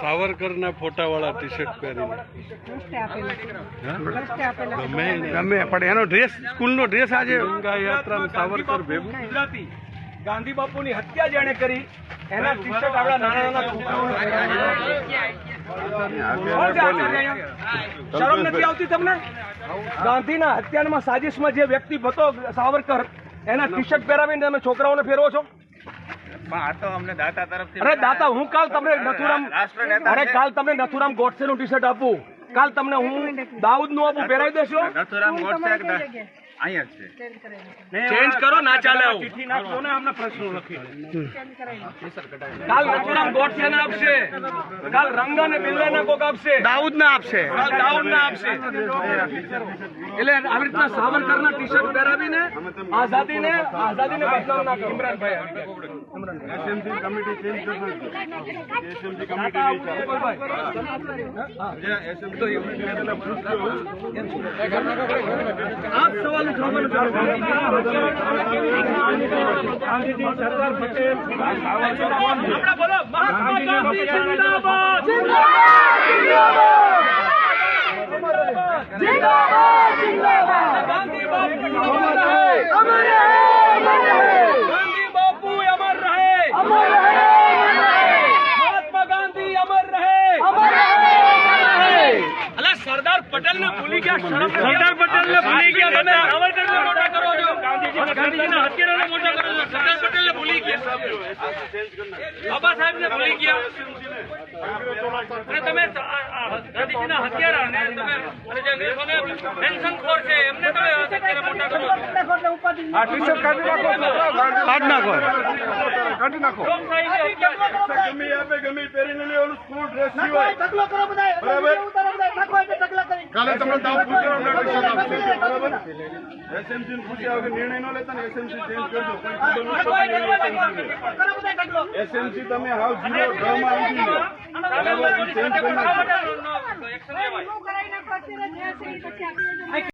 સાવરકરના ફોટાવાળા T shirt પહેરીને. ગમે ગમે પણ એનો ડ્રેસ સ્કૂલનો ડ્રેસ આજે ગંગા યાત્રા સાવરકર ભેગું. ગુજરાતી. ગાંધી બાપુની હત્યા જેણે કરી એના ટી શર્ટ આપણા નાના નાના? શરમ નથી આવતી તમને? ગાંધીના હત્યામાં સાજિશમાં જે વ્યક્તિ હતો સાવરકર એના ટી શર્ટ પહેરાવીને તમે છોકરાઓને ફેરવો છો? અરે દાતા હું કાલ તમને નથુરામ અરે કાલ તમને નથુરામ ગોડસે નું ટી શર્ટ આપું. કાલ તમને હું દાઉદનું આપું પહેરાવી દેશો? ચેન્જ કરો ના ચાલે આવું. કાલ નથુરામ ગોડસે ને આપશે. કાલ રંગા ને બિલ્લા કોક આપશે. દાઉદ ના આપશે. કાલ દાઉદ ના આપશે. એટલે આવી રીતના સાવરકર ના ટી શર્ટ પહેરાવીને આઝાદી ને આઝાદી ને બદલાવ ના કરો. ઇમરાનભાઈ આ જ સવાલ ઉઠાવવાનો ગાંધીજી સરદાર પટેલ આપણે બોલો મહાત્મા ગાંધી જિંદાબાદ. ગાંધી બાપુ અમર રહે ગાંધી બાપુ અમર રહે મહાત્મા ગાંધી અમર રહે અલા સરદાર પટેલ ને ભૂલી ગયા શરમ સરદાર પટેલ ને ભૂલી ગયા તમે સાવરકર ને મોટા કરો છો. ગાંધીજીના હત્યારાને મોટા કરો છો. સરદાર પટેલ ને ભૂલી ગયા. બાબા સાહેબ ને ભૂલી ગયા. અને તમે ગાંધીજીના હત્યારાને તમે અને જે અંગ્રેજોને પેન્શન ખોર છે એમને તમે અત્યારે મોટા કરો છો. કાઢી નાખો કાઢી નાખો. ગમે આપે ગમે પહેરીને લે ઓલું સ્કૂલ ડ્રેસ સિવાય. કાલે તમને દાવ બરાબર. એસએમસી પૂછ્યા આવે નિર્ણય ન લેતા ને એસએમસી ચેન્જ કરજો. એસએમસી તમે હાવ જીરો ડ્રામા આવી ગયો. ચેન્જ કરી